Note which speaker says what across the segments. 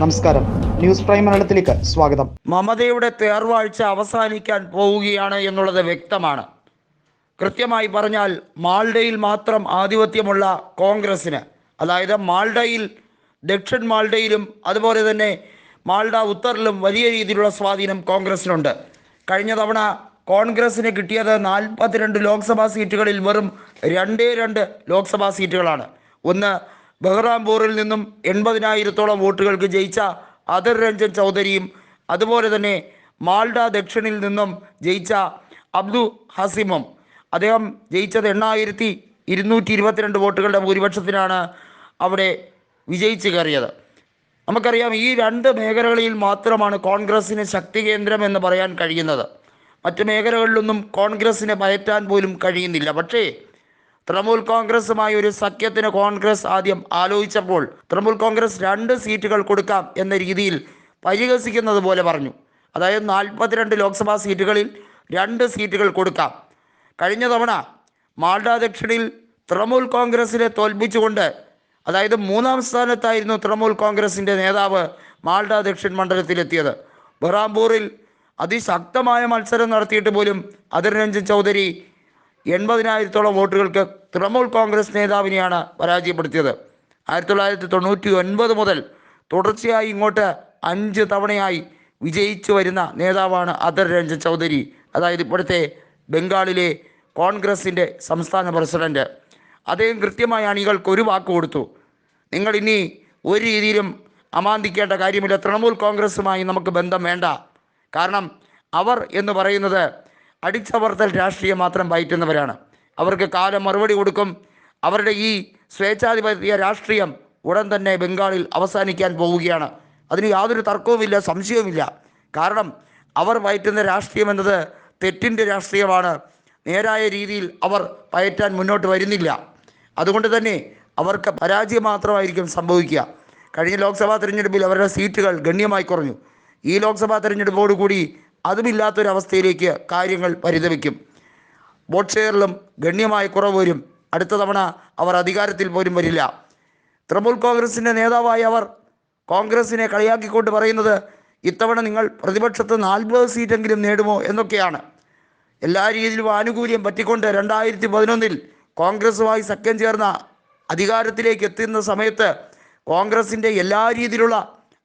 Speaker 1: നമസ്കാരം. News prime മലയാളത്തിലേക്ക് സ്വാഗതം.
Speaker 2: മമതയുടെ തേർവാഴ്ച അവസാനിക്കാൻ പോവുകയാണ് എന്നുള്ളത് വ്യക്തമാണ്. കൃത്യമായി പറഞ്ഞാൽ മാൾഡയിൽ മാത്രം ആധിപത്യമുള്ള കോൺഗ്രസിന് അതായത് മാൾഡയിൽ ദക്ഷിൺ മാൾഡയിലും അതുപോലെ തന്നെ മാൾഡ ഉത്തറിലും വലിയ രീതിയിലുള്ള സ്വാധീനം കോൺഗ്രസിനുണ്ട് കഴിഞ്ഞ തവണ കോൺഗ്രസ്സിന് കിട്ടിയത് നാൽപ്പത്തിരണ്ട് ലോക്സഭാ സീറ്റുകളിൽ വെറും രണ്ടേ രണ്ട് ലോക്സഭാ സീറ്റുകളാണ്. ഒന്ന് ബഹ്റാംപൂറിൽ നിന്നും എൺപതിനായിരത്തോളം വോട്ടുകൾക്ക് ജയിച്ച അദർ രഞ്ജൻ ചൗധരിയും അതുപോലെ തന്നെ മാൾഡ ദക്ഷിണിൽ നിന്നും ജയിച്ച അബ്ദു ഹസിമും. അദ്ദേഹം ജയിച്ചത് എണ്ണായിരത്തി ഇരുന്നൂറ്റി ഇരുപത്തിരണ്ട് വോട്ടുകളുടെ ഭൂരിപക്ഷത്തിനാണ് അവിടെ വിജയിച്ചു കയറിയത്. നമുക്കറിയാം ഈ രണ്ട് മേഖലകളിൽ മാത്രമാണ് കോൺഗ്രസ്സിന് ശക്തി കേന്ദ്രം എന്ന് പറയാൻ കഴിയുന്നത്. മറ്റ് മേഖലകളിലൊന്നും കോൺഗ്രസ്സിനെ പയറ്റാൻ പോലും കഴിയുന്നില്ല. പക്ഷേ തൃണമൂൽ കോൺഗ്രസുമായി ഒരു സഖ്യത്തിന് കോൺഗ്രസ് ആദ്യം ആലോചിച്ചപ്പോൾ തൃണമൂൽ കോൺഗ്രസ് രണ്ട് സീറ്റുകൾ കൊടുക്കാം എന്ന രീതിയിൽ പരിഹസിക്കുന്നത് പോലെ പറഞ്ഞു. അതായത് നാൽപ്പത്തിരണ്ട് ലോക്സഭാ സീറ്റുകളിൽ രണ്ട് സീറ്റുകൾ കൊടുക്കാം. കഴിഞ്ഞ തവണ മാൾഡ ദക്ഷിണിൽ തൃണമൂൽ കോൺഗ്രസിനെ തോൽപ്പിച്ചുകൊണ്ട് അതായത് മൂന്നാം സ്ഥാനത്തായിരുന്നു തൃണമൂൽ കോൺഗ്രസിന്റെ നേതാവ് മാൾഡ ദക്ഷിൺ മണ്ഡലത്തിലെത്തിയത്. ബഹ്റാംപൂറിൽ അതിശക്തമായ മത്സരം നടത്തിയിട്ട് പോലും അധിർ രഞ്ജൻ ചൗധരി എൺപതിനായിരത്തോളം വോട്ടുകൾക്ക് തൃണമൂൽ കോൺഗ്രസ് നേതാവിനെയാണ് പരാജയപ്പെടുത്തിയത്. ആയിരത്തി തൊള്ളായിരത്തി തൊണ്ണൂറ്റി ഒൻപത് മുതൽ തുടർച്ചയായി ഇങ്ങോട്ട് അഞ്ച് തവണയായി വിജയിച്ചു വരുന്ന നേതാവാണ് അധർ രഞ്ജൻ ചൗധരി. അതായത് ഇപ്പോഴത്തെ ബംഗാളിലെ കോൺഗ്രസിന്റെ സംസ്ഥാന പ്രസിഡന്റ്. അദ്ദേഹം കൃത്യമായ അണികൾക്ക് ഒരു വാക്ക് കൊടുത്തു. നിങ്ങൾ ഇനി ഒരു രീതിയിലും അമാന്തിക്കേണ്ട കാര്യമില്ല. തൃണമൂൽ കോൺഗ്രസുമായി നമുക്ക് ബന്ധം വേണ്ട. കാരണം അവർ എന്ന് പറയുന്നത് അടിച്ചമർത്തൽ രാഷ്ട്രീയം മാത്രം പയറ്റുന്നവരാണ് അവർക്ക് കാലം മറുപടി കൊടുക്കും. അവരുടെ ഈ സ്വേച്ഛാധിപത്യ രാഷ്ട്രീയം ഉടൻ തന്നെ ബംഗാളിൽ അവസാനിക്കാൻ പോവുകയാണ്. അതിന് യാതൊരു തർക്കവുമില്ല സംശയവുമില്ല. കാരണം അവർ പയറ്റുന്ന രാഷ്ട്രീയം എന്നത് തെറ്റിന്റെ രാഷ്ട്രീയമാണ്. നേരായ രീതിയിൽ അവർ പയറ്റാൻ മുന്നോട്ട് വരുന്നില്ല. അതുകൊണ്ട് തന്നെ അവർക്ക് പരാജയം മാത്രമായിരിക്കും സംഭവിക്കുക. കഴിഞ്ഞ ലോക്സഭാ തിരഞ്ഞെടുപ്പിൽ അവരുടെ സീറ്റുകൾ ഗണ്യമായി കുറഞ്ഞു. ഈ ലോക്സഭാ തിരഞ്ഞെടുപ്പോടുകൂടി അതുമില്ലാത്തൊരവസ്ഥയിലേക്ക് കാര്യങ്ങൾ പരിതപിക്കും. വോട്ട് ഷെയറിലും ഗണ്യമായ കുറവ് വരും. അടുത്ത തവണ അവർ അധികാരത്തിൽ പോലും വരില്ല. തൃണമൂൽ കോൺഗ്രസിന്റെ നേതാവായ അവർ കോൺഗ്രസിനെ കളിയാക്കിക്കൊണ്ട് പറയുന്നത് ഇത്തവണ നിങ്ങൾ പ്രതിപക്ഷത്ത് നാൽപ്പത് സീറ്റെങ്കിലും നേടുമോ? എന്നൊക്കെയാണ്. എല്ലാ രീതിയിലും ആനുകൂല്യം പറ്റിക്കൊണ്ട് രണ്ടായിരത്തി പതിനൊന്നിൽ കോൺഗ്രസുമായി സഖ്യം ചേർന്ന അധികാരത്തിലേക്ക് എത്തുന്ന സമയത്ത് കോൺഗ്രസിന്റെ എല്ലാ രീതിയിലുള്ള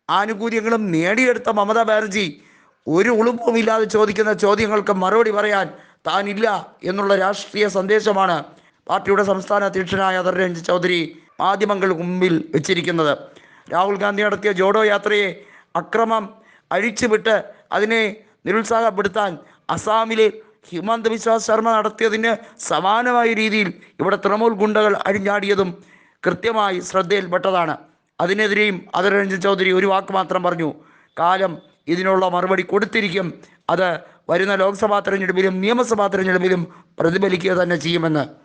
Speaker 2: ആനുകൂല്യങ്ങളും നേടിയെടുത്ത മമതാ ബാനർജി ഒരു ഉളുപ്പുമില്ലാതെ ചോദിക്കുന്ന ചോദ്യങ്ങൾക്ക് മറുപടി പറയാൻ താനില്ല എന്നുള്ള രാഷ്ട്രീയ സന്ദേശമാണ് പാർട്ടിയുടെ സംസ്ഥാന അധ്യക്ഷനായ അധർ രഞ്ജൻ ചൗധരി മാധ്യമങ്ങൾക്ക് മുമ്പിൽ വെച്ചിരിക്കുന്നത്. രാഹുൽ ഗാന്ധി നടത്തിയ ജോഡോ യാത്രയെ അക്രമം അഴിച്ചുവിട്ട് അതിനെ നിരുത്സാഹപ്പെടുത്താൻ അസാമിലെ ഹിമന്ത് ബിശ്വ ശർമ്മ നടത്തിയതിന് സമാനമായ രീതിയിൽ ഇവിടെ തൃണമൂൽ ഗുണ്ടകൾ അഴിഞ്ഞാടിയതും കൃത്യമായി ശ്രദ്ധയിൽപ്പെട്ടതാണ്. അതിനെതിരെയും അധർ ചൗധരി ഒരു വാക്ക് മാത്രം പറഞ്ഞു. കാലം ഇതിനുള്ള മറുപടി കൊടുത്തിരിക്കും. അത് വരുന്ന ലോക്സഭാ തെരഞ്ഞെടുപ്പിലും നിയമസഭാ തെരഞ്ഞെടുപ്പിലും പ്രതിഫലിക്കുക തന്നെ ചെയ്യുമെന്ന്